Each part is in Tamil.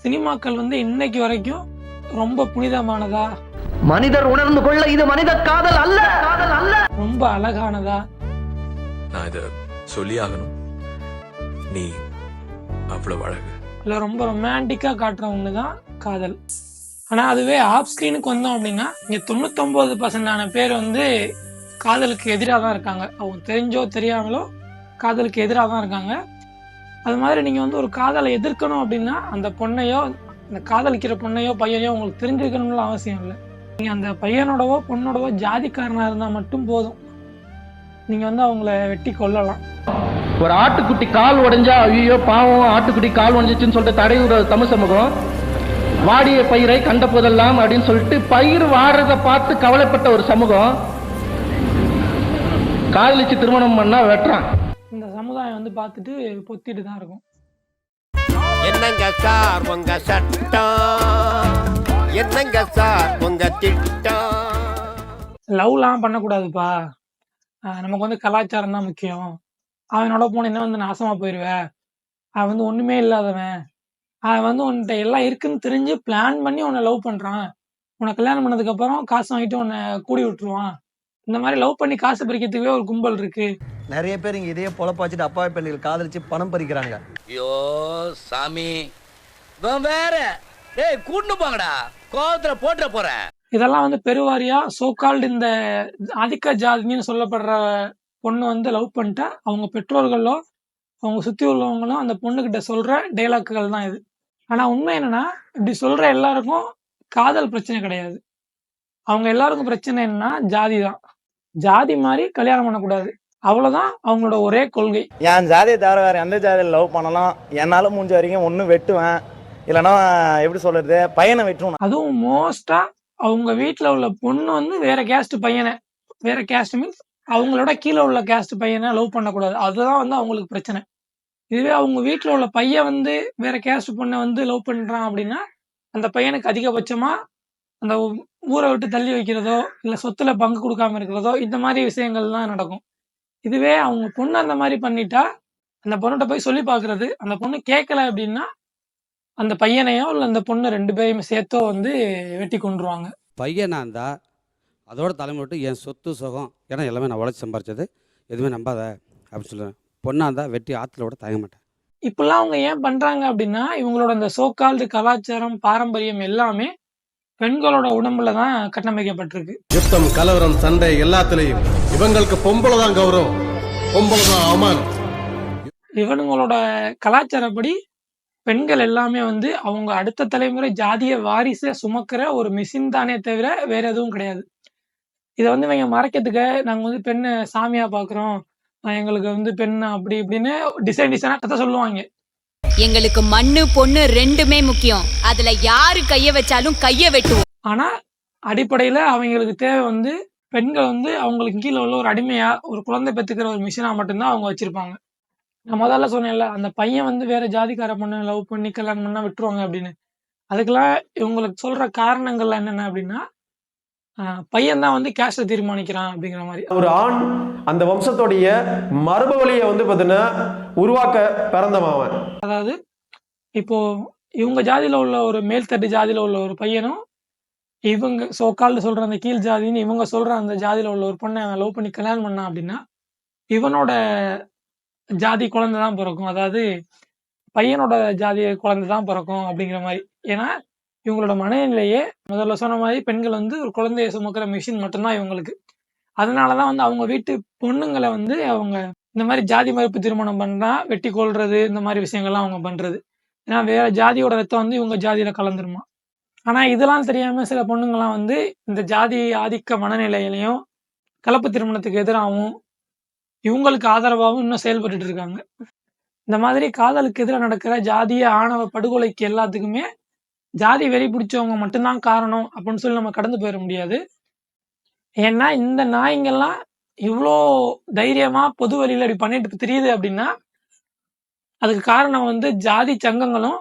சினிமாக்கள் வந்து இன்னைக்கு வரைக்கும் ரொம்ப புனிதமானதா? மனிதர் உணர்ந்து கொள்ள இது மனித காதல் அல்ல. காதல் அல்ல. ரொம்ப அழகானதா? நான் இதை சொல்லி ஆகணும் நீ அவ்வளவு அழகு. இல்லை ரொம்ப ரொமான்டிக்கா காட்டுற ஒன்று தான் காதல். ஆனா அதுவே ஆஃப் ஸ்க்ரீனுக்கு வந்தோம் அப்படின்னா இங்க தொண்ணூத்தொன்பது பர்சன்டான பேர் வந்து காதலுக்கு எதிராக தான் இருக்காங்க. அவங்க தெரிஞ்சோ தெரியாமலோ காதலுக்கு எதிராக தான் இருக்காங்க. அது மாதிரி நீங்கள் வந்து ஒரு காதலை எதிர்க்கணும் அப்படின்னா அந்த பொண்ணையோ அந்த காதலிக்கிற பொண்ணையோ பையனையோ உங்களுக்கு தெரிஞ்சுக்கணும்னு அவசியம் இல்லை. நீங்கள் அந்த பையனோடவோ பொண்ணோடவோ ஜாதிக்காரனாக இருந்தால் மட்டும் போதும். நீங்கள் வந்து அவங்கள வெட்டி கொல்லலாம். ஒரு ஆட்டுக்குட்டி கால் உடைஞ்சா ஐயோ பாவம் ஆட்டுக்குட்டி கால் உடைஞ்சிச்சுன்னு சொல்லிட்டு தடையுற தமிழ் சமூகம். வாடிய பயிரை கண்ட போதெல்லாம் அப்படின்னு சொல்லிட்டு பயிர் வாடுறத பார்த்து கவலைப்பட்ட ஒரு சமூகம். காதலிச்சு திருமணம் பண்ணா வெட்டுறான். வந்து பார்த்துட்டு பொத்திட்டு தான் இருக்கும். என்னங்க சார் உங்க சட்டம்? என்னங்க சார் உங்க திட்டம்? லவ்லாம் பண்ணக்கூடாதுப்பா. ஆஹ் நமக்கு வந்து கலாச்சாரம் தான் முக்கியம். அவனோட போனீங்கன்னா வந்து நாசமா போயிடுவ அவன் வந்து ஒண்ணுமே இல்லாதவன். அவன் வந்து உன்கிட்ட எல்லாம் இருக்குன்னு தெரிஞ்சு பிளான் பண்ணி உன்னை லவ் பண்றான். உன்னை கல்யாணம் பண்ணதுக்கு அப்புறம் காசு வாங்கிட்டு உன்னை கூடி விட்டுருவான். இந்த மாதிரி லவ் பண்ணி காசு பறிக்கிறதுக்கே ஒரு கும்பல் இருக்கு. நிறைய பேர் இங்க இதையே பொழப்ப வச்சுட்டு அப்பாவி பெண்கள் காதலிச்சு பணம் பறிக்கிறாங்க. ஐயோ சாமி. வேற. டேய் கூட்டு போங்கடா. கோவத்துல போட்டுற போறேன் இதெல்லாம் வந்து பெருவாரியா சோகால்டு இந்த ஆதிக்க ஜாதின்னு சொல்லப்படுற பொண்ணு வந்து லவ் பண்ணிட்டா அவங்க பெற்றோர்களோ அவங்க சுத்தி உள்ளவங்களும் அந்த பொண்ணுகிட்ட சொல்ற டைலாக்குகள் தான் இது. ஆனா உண்மை என்னன்னா இப்படி சொல்ற எல்லாருக்கும் காதல் பிரச்சனை கிடையாது. அவங்க எல்லாருக்கும் பிரச்சனை என்னன்னா ஜாதி தான். ஜாதி மாதிரி கல்யாணம் பண்ணக்கூடாது. அவ்வளவுதான் அவங்களோட ஒரே கொள்கை. என் ஜாதியை தவிர வேற எந்த ஜாதியில் லவ் பண்ணலாம்? என்னால் முடிஞ்ச வரைக்கும் ஒன்று வெட்டுவேன். இல்லைன்னா எப்படி சொல்றது பையனை வெட்டுவேன். அதுவும் மோஸ்டா அவங்க வீட்ல உள்ள பொண்ணு வந்து வேற கேஸ்ட் பையனை. வேற கேஸ்ட் மீன்ஸ் அவங்களோட கீழே உள்ள கேஸ்ட் பையனை லவ் பண்ணக்கூடாது. அதுதான் வந்து அவங்களுக்கு பிரச்சனை. இதுவே அவங்க வீட்ல உள்ள பையன் வந்து வேற கேஸ்ட் பொண்ணை வந்து லவ் பண்றான் அப்படின்னா அந்த பையனுக்கு அதிகபட்சமா அந்த ஊரை விட்டு தள்ளி வைக்கிறதோ இல்ல சொத்துல பங்கு கொடுக்காம இருக்கிறதோ இந்த மாதிரி விஷயங்கள் தான் நடக்கும். இதுவே அவங்க பொண்ணு அந்த மாதிரி பண்ணிட்டா அந்த பொண்ணுகிட்ட போய் சொல்லி பார்க்கிறது அந்த பொண்ணு கேட்கல அப்படின்னா அந்த பையனையோ இல்ல அந்த பொண்ணு ரெண்டு பேரையும் சேர்த்தோ வந்து வெட்டி கொண்டுருவாங்க பையனாக இருந்தா அதோட தலைமை விட்டு என் சொத்து சுகம் ஏன்னா எல்லாமே நான் உழைச்சி சம்பாரிச்சது எதுவுமே நம்பாத அப்படின்னு சொல்லுவேன். பொண்ணாக இருந்தால் வெட்டி ஆற்றுல விட தயங்க மாட்டேன். இப்பெல்லாம் அவங்க ஏன் பண்றாங்க அப்படின்னா இவங்களோட இந்த சோக்கால்டு கலாச்சாரம் பாரம்பரியம் எல்லாமே பெண்களோட உடம்புல தான் கட்டமைக்கப்பட்டிருக்கு. யுத்தம் கலவரம் சண்டை எல்லாத்துலயும் இவங்களுக்கு பொம்பளை தான் கௌரவம். பொம்பளை தான் அவமானம் இவனுங்களோட கலாச்சாரப்படி பெண்கள் எல்லாமே வந்து அவங்க அடுத்த தலைமுறை ஜாதிய வாரிசை சுமக்கிற ஒரு மிஷின் தானே தவிர வேற எதுவும் கிடையாது. இதை வந்து இவங்க மறைக்கிறதுக்கு நாங்க வந்து பெண்ணை சாமியா பாக்குறோம். ஆஹ் எங்களுக்கு வந்து பெண் அப்படி இப்படின்னு டிசைன் டிசைனா கதை சொல்லுவாங்க. எங்களுக்கு மண்ணு பொண்ணு ரெண்டுமே முக்கியம். அதுல யாரு கைய வச்சாலும் கைய வெட்டுவோம். ஆனா அடிப்படையில அவங்களுக்கு தேவை வந்து பெண்கள் வந்து அவங்களுக்கு கீழே உள்ள ஒரு அடிமையா ஒரு குழந்தை பெத்துக்கிற ஒரு மிஷினா மட்டும்தான் அவங்க வச்சிருப்பாங்க. நான் முதல்ல சொன்னேன்ல அந்த பையன் வந்து வேற ஜாதிக்கார பொண்ணு லவ் பண்ணி கல்யாணம் பண்ணா விட்டுருவாங்க அப்படின்னு. அதுக்கெல்லாம் இவங்களுக்கு சொல்ற காரணங்கள்லாம் என்னென்ன அப்படின்னா பையன் தான் வந்து கேஸ்ட தீர்மானிக்கிறான் அப்படிங்கிற மாதிரி. ஒரு ஆண் அந்த வம்சத்துடைய மரபு வழியை வந்து பார்த்தீங்கன்னா உருவாக்க பிறந்தவன் அவன். அதாவது இப்போ இவங்க ஜாதியில உள்ள ஒரு மேல்தட்டு ஜாதியில உள்ள ஒரு பையனும் இவங்க சோக்கால்டு சொல்ற அந்த கீழ் ஜாதின்னு இவங்க சொல்ற அந்த ஜாதியில உள்ள ஒரு பொண்ணை லவ் பண்ணி கல்யாணம் பண்ணான் அப்படின்னா இவனோட ஜாதி குழந்தை தான் பிறக்கும். அதாவது பையனோட ஜாதி குழந்தை தான் பிறக்கும் அப்படிங்கிற மாதிரி. ஏன்னா இவங்களோட மனநிலையே முதல்ல சொன்ன மாதிரி பெண்கள் வந்து ஒரு குழந்தையை சுமக்கிற மிஷின் மட்டும்தான் இவங்களுக்கு. அதனாலதான் வந்து அவங்க வீட்டு பொண்ணுங்களை வந்து அவங்க இந்த மாதிரி ஜாதி மறுப்பு திருமணம் பண்ணா வெட்டி கொள்றது இந்த மாதிரி விஷயங்கள்லாம் அவங்க பண்றது. ஏன்னா வேற ஜாதியோட ரத்தம் வந்து இவங்க ஜாதியில கலந்துருமா? ஆனா இதெல்லாம் தெரியாம சில பொண்ணுங்கள்லாம் வந்து இந்த ஜாதி ஆதிக்க மனநிலையிலையும் கலப்பு திருமணத்துக்கு எதிராகவும் இவங்களுக்கு ஆதரவாகவும் இன்னும் செயல்பட்டுட்டு இருக்காங்க. இந்த மாதிரி காதலுக்கு எதிராக நடக்கிற ஜாதிய ஆணவ படுகொலைக்கு எல்லாத்துக்குமே ஜாதி வெறி பிடிச்சவங்க மட்டும்தான் காரணம் அப்படின்னு சொல்லி நம்ம கடந்து போயிட முடியாது. ஏன்னா இந்த நாய்ங்கெல்லாம் இவ்வளோ தைரியமா பொது வழியில இப்படி பண்ணிட்டு தெரியுது அப்படின்னா அதுக்கு காரணம் வந்து ஜாதி சங்கங்களும்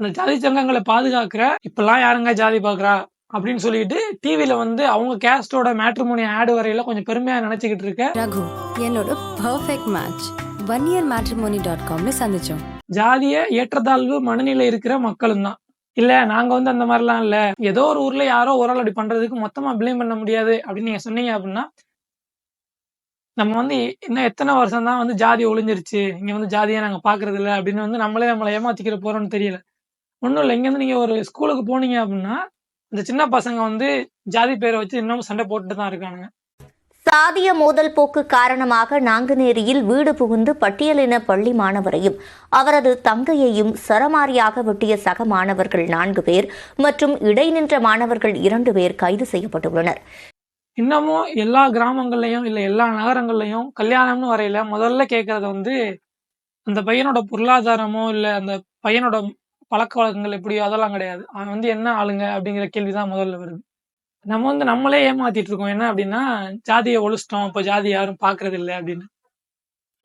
அந்த ஜாதி சங்கங்களை பாதுகாக்கிற இப்பெல்லாம் யாருங்க ஜாதி பாக்குறா? அப்படின்னு சொல்லிட்டு டிவில வந்து அவங்க கேஸ்டோட மேட்ரிமோனி ஆடு வரையில கொஞ்சம் பெருமையா நினைச்சுக்கிட்டு இருக்க. ரகு என்னோட perfect match one year matrimony dot காம்ல சந்திச்சோம். ஜாதிய ஏற்றத்தாழ்வு மனநிலை இருக்கிற மக்களும் தான் இல்ல நாங்க வந்து அந்த மாதிரிலாம் இல்ல. ஏதோ ஒரு ஊர்ல யாரோ ஒரு ஆள் அப்படி பண்றதுக்கு மொத்தமா ப்ளேம் பண்ண முடியாது அப்படின்னு நீங்க சொன்னீங்க அப்படின்னா நம்ம வந்து இன்னும் எத்தனை வருஷம் தான் வந்து ஜாதி ஒளிஞ்சிருச்சு. இங்க வந்து ஜாதியை நாங்க பாக்குறது இல்லை அப்படின்னு வந்து நம்மளே நம்மளை ஏமாத்திக்கிற போறோம்னு தெரியல. ஒன்றும் இல்லை இங்கேருந்து நீங்க ஒரு ஸ்கூலுக்கு போனீங்க அப்படின்னா இந்த சின்ன பசங்க வந்து ஜாதி பேரை வச்சு இன்னமும் சண்டை போட்டுட்டு தான் இருக்கானுங்க. சாதிய மோதல் போக்கு காரணமாக நாங்குநேரியில் வீடு புகுந்து பட்டியலின பள்ளி மாணவரையும் அவரது தங்கையையும் சரமாரியாக வெட்டிய சக மாணவர்கள் நான்கு பேர் மற்றும் இடைநின்ற மாணவர்கள் இரண்டு பேர் கைது செய்யப்பட்டுள்ளனர். இன்னமும் எல்லா கிராமங்கள்லையும் இல்ல எல்லா நகரங்கள்லையும் கல்யாணம்னு வரையில முதல்ல கேட்கறது வந்து அந்த பையனோட பொருளாதாரமோ இல்ல அந்த பையனோட பழக்க வழக்கங்கள் எப்படியோ அதெல்லாம் கிடையாது. அவன் வந்து என்ன ஆளுங்க அப்படிங்கிற கேள்விதான் முதல்ல வருது. நம்ம வந்து நம்மளே ஏமாத்திட்டு இருக்கோம் என்ன அப்படின்னா ஜாதியை ஒழிச்சிட்டோம். இப்போ ஜாதி யாரும் பாக்குறது இல்லை அப்படின்னு.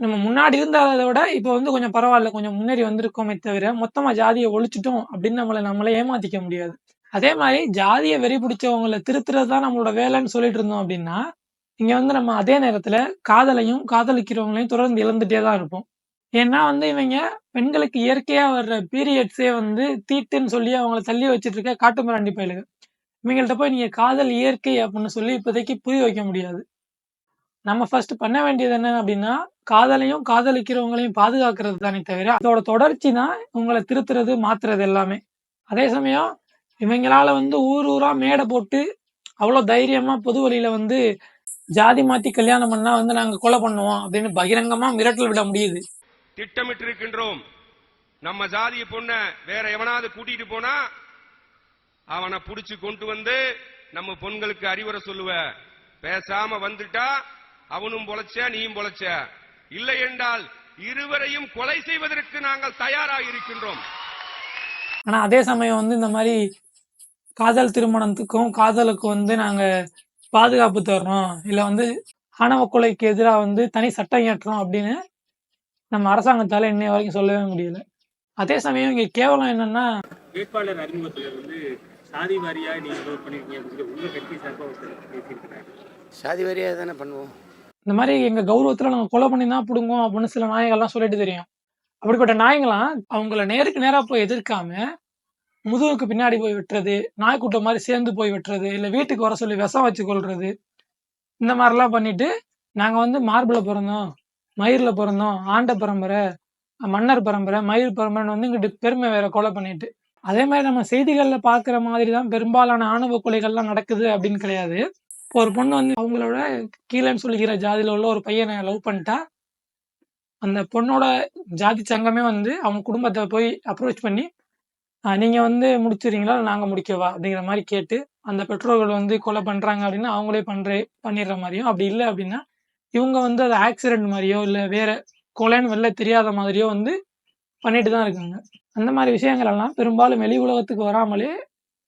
நம்ம முன்னாடி இருந்ததை விட இப்போ வந்து கொஞ்சம் பரவாயில்ல. கொஞ்சம் முன்னேறி வந்திருக்கோமே தவிர மொத்தமா ஜாதியை ஒழிச்சிட்டோம் அப்படின்னு நம்மளை நம்மளே ஏமாத்திக்க முடியாது. அதே மாதிரி ஜாதியை வெறி பிடிச்சவங்களை திருத்துறது தான் நம்மளோட வேலைன்னு சொல்லிட்டு இருந்தோம் அப்படின்னா இங்க வந்து நம்ம அதே நேரத்துல காதலையும் காதலிக்கிறவங்களையும் தொடர்ந்து இழந்துட்டே தான் இருப்போம். ஏன்னா வந்து இவங்க பெண்களுக்கு இயற்கையா வர்ற பீரியட்ஸே வந்து தீட்டுன்னு சொல்லி அவங்கள தள்ளி வச்சிட்டு இருக்க காட்டுமிராண்டி பயிலுங்க. இவங்கள்ட்ட போய் நீங்க காதல் இயற்கை அப்படின்னு சொல்லி இப்போதைக்கு புரிய வைக்க முடியாது. நம்ம ஃபர்ஸ்ட் பண்ண வேண்டியது என்ன அப்படின்னா காதலையும் காதலிக்கிறவங்களையும் பாதுகாக்கிறது தானே தவிர அதோட தொடர்ச்சி தான் உங்களை திருத்துறது மாத்துறது எல்லாமே. அதே சமயம் இவங்களால வந்து ஊர் ஊரா மேடை போட்டு அவ்வளவு தைரியமா பொது வழியில வந்து ஜாதி மாத்தி கல்யாணம் பண்ணா வந்து நாங்க கொலை பண்ணுவோம் அப்படின்னு பகிரங்கமா மிரட்டல் விட முடியுது. திட்டமிட்டு இருக்கின்றோம் நம்ம ஜாதிய பொண்ண வேற எவனாவது கூட்டிட்டு போனா அவனை புடிச்சு கொண்டு வந்து நம்ம பொண்களுக்கு அறிவுரை சொல்லுவ. பேசாம வந்துட்டா அவனும் பொழைச்ச நீயும் பொழைச்ச. இல்லை என்றால் இருவரையும் கொலை செய்வதற்கு நாங்கள் தயாராக இருக்கின்றோம் ஆனா அதே சமயம் வந்து இந்த மாதிரி காதல் திருமணத்துக்கும் காதலுக்கும் வந்து நாங்க பாதுகாப்பு தர்றோம் இல்ல வந்து ஆணவ கொலைக்கு எதிராக வந்து தனி சட்டம் இயற்றுறோம் அப்படின்னு நம்ம அரசாங்கத்தால இன்னைய வரைக்கும் சொல்லவே முடியல. அதே சமயம் இங்க கேவலம் என்னன்னா வேட்பாளர் அறிமுகத்துல வந்து சாதி வாரியா நீங்க vote பண்ணிருக்கீங்க அப்படின்னு சொல்லி உங்க கட்சி சார்பா ஒருத்தர் பேசியிருக்கிறாரு. சாதி வரியா தானே பண்ணுவோம். இந்த மாதிரி எங்க கௌரவத்துல நாங்க கொலை பண்ணி தான் பிடுங்கோம் அப்படின்னு சில நாயகள்லாம் சொல்லிட்டு தெரியும். அப்படிப்பட்ட நாய்ங்களாம் அவங்கள நேருக்கு நேரா போய் எதிர்க்காம முதுகுக்கு பின்னாடி போய் வெட்டுறது நாய்க்குட்ட மாதிரி சேர்ந்து போய் வெட்டுறது இல்ல வீட்டுக்கு வர சொல்லி விஷம் வச்சு கொள்றது இந்த மாதிரிலாம் பண்ணிட்டு நாங்க வந்து மார்பிள பிறந்தோம் மயிர்ல பிறந்தோம் ஆண்ட பரம்பரை மன்னர் பரம்பரை மயிர் பரம்பரைன்னு வந்து இங்கிட்டு பெருமை வேற கொலை பண்ணிட்டு அதே மாதிரி நம்ம செய்திகளில் பார்க்குற மாதிரி தான் பெரும்பாலான ஆணவ கொலைகள்லாம் நடக்குது அப்படின்னு கிடையாது. இப்போ ஒரு பொண்ணு வந்து அவங்களோட கீழேன்னு சொல்லிக்கிற ஜாதியில் உள்ள ஒரு பையனை லவ் பண்ணிட்டா அந்த பொண்ணோட ஜாதி சங்கமே வந்து அவங்க குடும்பத்தை போய் அப்ரோச் பண்ணி நீங்கள் வந்து முடிச்சிடுறீங்களா? நாங்கள் முடிக்கவா? அப்படிங்கிற மாதிரி கேட்டு அந்த பெற்றோர்கள் வந்து கொலை பண்ணுறாங்க அப்படின்னா அவங்களே பண்ணுற பண்ணிடுற மாதிரியும். அப்படி இல்லை அப்படின்னா இவங்க வந்து அது ஆக்சிடென்ட் மாதிரியோ இல்லை வேற கொலைன்னு வெளில தெரியாத மாதிரியோ வந்து பண்ணிட்டு தான் இருக்காங்க. அந்த மாதிரி விஷயங்கள் எல்லாம் பெரும்பாலும் வெளி உலகத்துக்கு வராமலே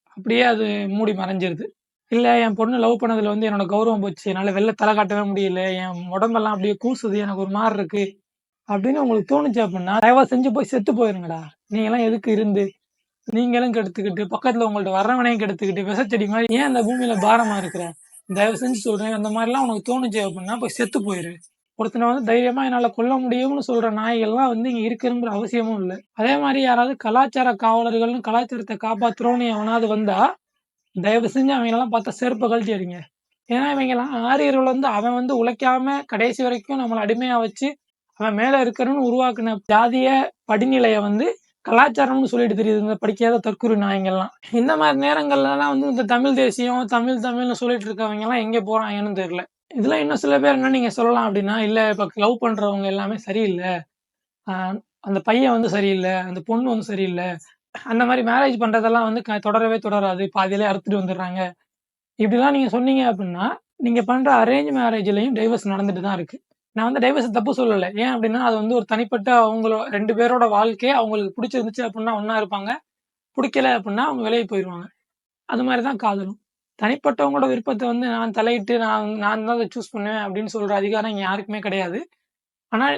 அப்படியே அது மூடி மறைஞ்சிருது. இல்லை என் பொண்ணு லவ் பண்ணதில் வந்து என்னோட கௌரவம் போச்சு. என்னால் வெளில தலை காட்டவே முடியல. என் உடம்பெல்லாம் அப்படியே கூசுது. எனக்கு ஒரு மாதிரி இருக்கு. அப்படின்னு உங்களுக்கு தோணுச்சு அப்படின்னா தயவா செஞ்சு போய் செத்து போயிருங்கடா. நீங்களாம் எதுக்கு இருந்து? நீங்களும் கெடுத்துக்கிட்டு பக்கத்தில் உங்கள்ட்ட வர்றவனையும் கெடுத்துக்கிட்டு விசச்செடி மாதிரி ஏன் அந்த பூமியில பாரமா இருக்கிற? தயவு செஞ்சு சொல்றேன். அந்த மாதிரிலாம் உனக்கு தோணுச்சு அப்படின்னா போய் செத்து போயிரு. ஒருத்தனை வந்து தைரியமா என்னால கொல்ல முடியும்னு சொல்ற நாய்கள்லாம் வந்து இங்க இருக்குங்கிற அவசியமும் இல்லை. அதே மாதிரி யாராவது கலாச்சார காவலர்கள்னு கலாச்சாரத்தை காப்பாற்றுறோன்னு எவனாவது வந்தா தயவு செஞ்சு அவங்க எல்லாம் பார்த்தா செருப்பை கழட்டி அடிங்க ஏன்னா இவங்க எல்லாம் ஆரியர்கள் வந்து அவன் வந்து உழைக்காம கடைசி வரைக்கும் நம்மளை அடிமையா வச்சு அவன் மேல இருக்கிறன்னு உருவாக்குன ஜாதிய படிநிலைய வந்து கலாச்சாரம்னு சொல்லிட்டு தெரியுது. இந்த படிக்காத தற்குறி நாயங்கள்லாம். இந்த மாதிரி நேரங்கள்லாம் வந்து இந்த தமிழ் தேசியம் தமிழ் தமிழ்னு சொல்லிட்டு இருக்கவங்க எல்லாம் எங்க போறாங்கன்னு தெரியல. இதெல்லாம் இன்னும் சில பேர் என்ன நீங்கள் சொல்லலாம் அப்படின்னா இல்லை இப்போ லவ் பண்ணுறவங்க எல்லாமே சரியில்லை. அந்த பையன் வந்து சரியில்லை அந்த பொண்ணு வந்து சரியில்லை. அந்த மாதிரி மேரேஜ் பண்ணுறதெல்லாம் வந்து க- தொடரவே தொடராது. பாதியிலே அறுத்துட்டு வந்துடுறாங்க. இப்படிலாம் நீங்கள் சொன்னீங்க அப்படின்னா நீங்கள் பண்ணுற அரேஞ்ச் மேரேஜ்லேயும் டைவர்ஸ் நடந்துட்டு தான் இருக்குது நான் வந்து டைவர்ஸ் தப்பு சொல்லலை. ஏன் அப்படின்னா அது வந்து ஒரு தனிப்பட்ட அவங்களோட ரெண்டு பேரோட வாழ்க்கை அவங்களுக்கு பிடிச்சிருந்துச்சு அப்படின்னா ஒன்றா இருப்பாங்க. பிடிக்கல அப்படின்னா அவங்க விலகி போயிடுவாங்க அது மாதிரி தான் காதலும். தனிப்பட்டவங்களோட விருப்பத்தை வந்து நான் தலையிட்டு நான் நான் தான் அதை சூஸ் பண்ணுவேன் அப்படின்னு சொல்ற அதிகாரம் இங்கே யாருக்குமே கிடையாது. ஆனால்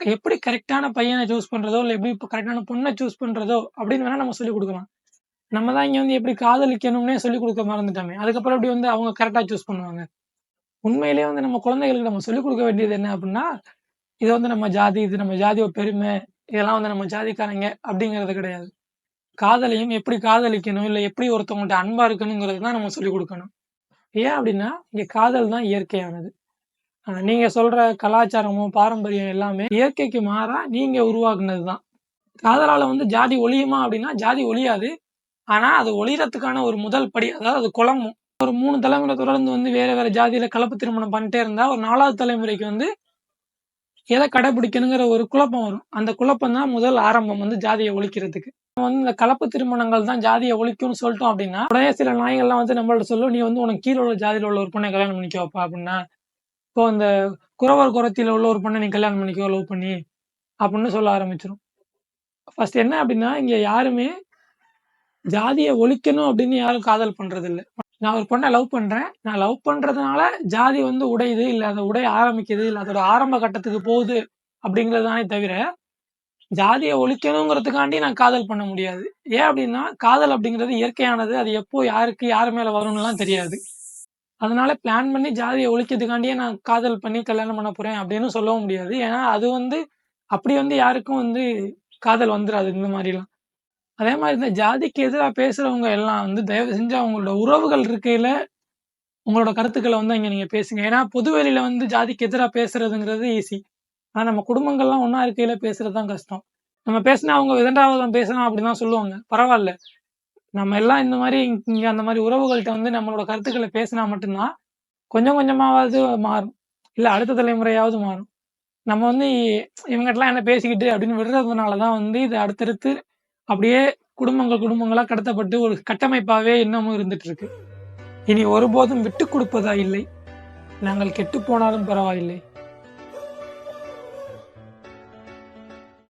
எப்படி கரெக்டான பையனை சூஸ் பண்றதோ இல்லை எப்படி இப்போ கரெக்டான பொண்ணை சூஸ் பண்றதோ அப்படின்னு வேணா நம்ம சொல்லி கொடுக்கலாம். நம்ம தான் இங்க வந்து எப்படி காதலிக்கணும்னே சொல்லி கொடுக்க மறந்துட்டோமே. அதுக்கப்புறம் எப்படி வந்து அவங்க கரெக்டா சூஸ் பண்ணுவாங்க? உண்மையிலேயே வந்து நம்ம குழந்தைகளுக்கு நம்ம சொல்லிக் கொடுக்க வேண்டியது என்ன அப்படின்னா இது வந்து நம்ம ஜாதி இது நம்ம ஜாதியோட பெருமை இதெல்லாம் வந்து நம்ம ஜாதிக்காரங்க அப்படிங்கிறது கிடையாது. காதலையும் எப்படி காதலிக்கணும் இல்லை எப்படி ஒருத்தவங்கள்ட்ட அன்பா இருக்கணுங்கிறது தான் நம்ம சொல்லிக் கொடுக்கணும். ஏன் அப்படின்னா இங்க காதல் தான் இயற்கையானது. ஆஹ் நீங்க சொல்ற கலாச்சாரமும் பாரம்பரியம் எல்லாமே இயற்கைக்கு மாறா நீங்க உருவாக்குனது தான். காதலால வந்து ஜாதி ஒழியுமா அப்படின்னா ஜாதி ஒழியாது. ஆனா அது ஒழியறதுக்கான ஒரு முதல் படி அதாவது அது குழம்பும். ஒரு மூணு தலைமுறை தொடர்ந்து வந்து வேற வேற ஜாதியில கலப்பு திருமணம் பண்ணிட்டே இருந்தா ஒரு நாலாவது தலைமுறைக்கு வந்து எதை கடைபிடிக்கணுங்கிற ஒரு குழப்பம் வரும். அந்த குழப்பம் தான் முதல் ஆரம்பம் வந்து ஜாதியை ஒழிக்கிறதுக்கு. வந்து இந்த கலப்பு திருமணங்கள் தான் ஜாதியை ஒழிக்கும்னு சொல்லிட்டோம் அப்படின்னா உடனே சில நாய்கள்லாம் வந்து நம்மள்ட்ட சொல்லும் நீ வந்து உனக்கு கீழே உள்ள ஜாதியில உள்ள ஒரு பொண்ணை கல்யாணம் பண்ணிக்கோ அப்பா அப்படின்னா இப்போ அந்த குறவர் குரத்தில உள்ள ஒரு பொண்ணை நீ கல்யாணம் பண்ணிக்கோ லவ் பண்ணி அப்படின்னு சொல்ல ஆரம்பிச்சிடும் ஃபர்ஸ்ட் என்ன அப்படின்னா இங்க யாருமே ஜாதியை ஒழிக்கணும் அப்படின்னு யாரும் காதல் பண்றது இல்ல நான் ஒரு பொண்ணை லவ் பண்றேன். நான் லவ் பண்றதுனால ஜாதி வந்து உடையுது இல்ல அந்த உடைய ஆரம்பிக்குது இல்ல அதோட ஆரம்ப கட்டத்துக்கு போகுது அப்படிங்கிறது தானே தவிர ஜாதியை ஒழிக்கணுங்கிறதுக்காண்டி நான் காதல் பண்ண முடியாது. ஏன் அப்படின்னா காதல் அப்படிங்கிறது இயற்கையானது. அது எப்போ யாருக்கு யார் மேல வரும்னுலாம் தெரியாது. அதனால பிளான் பண்ணி ஜாதியை ஒழிக்கிறதுக்காண்டியே நான் காதல் பண்ணி கல்யாணம் பண்ண போறேன் அப்படின்னு சொல்லவும் முடியாது. ஏன்னா அது வந்து அப்படி வந்து யாருக்கும் வந்து காதல் வந்துடாது இந்த மாதிரிலாம். அதே மாதிரி இந்த ஜாதிக்கு எதிராக பேசுறவங்க எல்லாம் வந்து தயவு செஞ்சு அவங்களோட உறவுகள் இருக்கையில உங்களோட கருத்துக்களை வந்து அங்கே நீங்க பேசுங்க. ஏன்னா பொதுவெளியில வந்து ஜாதிக்கு எதிராக பேசுறதுங்கிறது ஈஸி ஆனா நம்ம குடும்பங்கள்லாம் ஒன்றா இருக்கையில பேசுகிறது தான் கஷ்டம். நம்ம பேசினா அவங்க விதண்டாவதம் பேசலாம் அப்படிதான் சொல்லுவாங்க. பரவாயில்ல. நம்ம எல்லாம் இந்த மாதிரி இங்க- அந்த மாதிரி உறவுகள்கிட்ட வந்து நம்மளோட கருத்துக்களை பேசினா மட்டும்தான் கொஞ்சம் கொஞ்சமாவது மாறும். இல்ல அடுத்த தலைமுறையாவது மாறும். நம்ம வந்து இவங்ககிட்டலாம் என்ன பேசிக்கிட்டு அப்படின்னு விடுறதுனால தான் வந்து இது அடுத்தடுத்து அப்படியே குடும்பங்கள் குடும்பங்களா கடத்தப்பட்டு ஒரு கட்டமைப்பாவே இன்னமும் இருந்துட்டு இருக்கு இனி ஒருபோதும் விட்டு கொடுப்பதா இல்லை. நாங்கள் கெட்டு போனாலும் பரவாயில்லை.